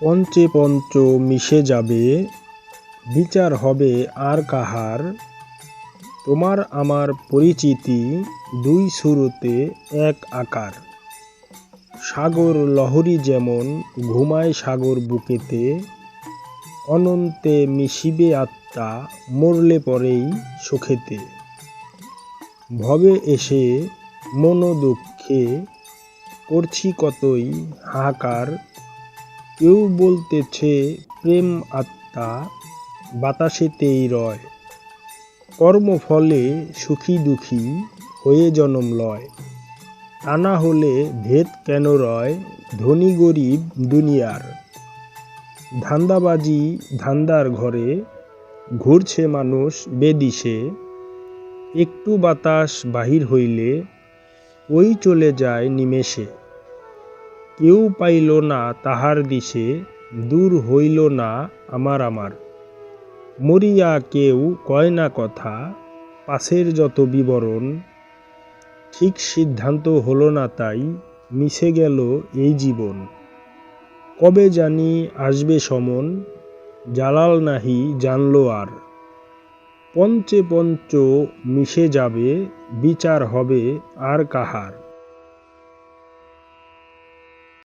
পঞ্চে পঞ্চ মিশে যাবে, বিচার হবে আর কাহার। তোমার আমার পরিচিতি দুই সুরতে এক আকার। সাগর লহরী যেমন ঘুমায় সাগর বুকেতে, অনন্তে মিশিবে আত্মা, মরলে পরেই সুখেতে। ভবে এসে মন দুঃখে করছি কতই হাহাকার কেউ বলতেছে, প্রেম আত্মা বাতাসেতেই রয়। কর্মফলে সুখী দুঃখী হয়ে জনম লয়। তা না হলে ভেদ কেন রয় ধনী গরিব দুনিয়ার? ধান্দাবাজি ধান্দার ঘরে ঘুরছে মানুষ বেদিশে। একটু বাতাস বাহির হইলে ওই চলে যায় নিমেষে। কেউ পাইল না তাহার দিশে, দূর হইল না আমার আমার। মরিয়া কেউ কয় না কথা, পাশের যত বিবরণ, ঠিক সিদ্ধান্ত হলো না তাই মিশে গেল এই জীবন। কবে জানি আসবে সমন, জালাল নাহি জানলো আর। পঞ্চে পঞ্চ মিশে যাবে, বিচার হবে আর কাহার।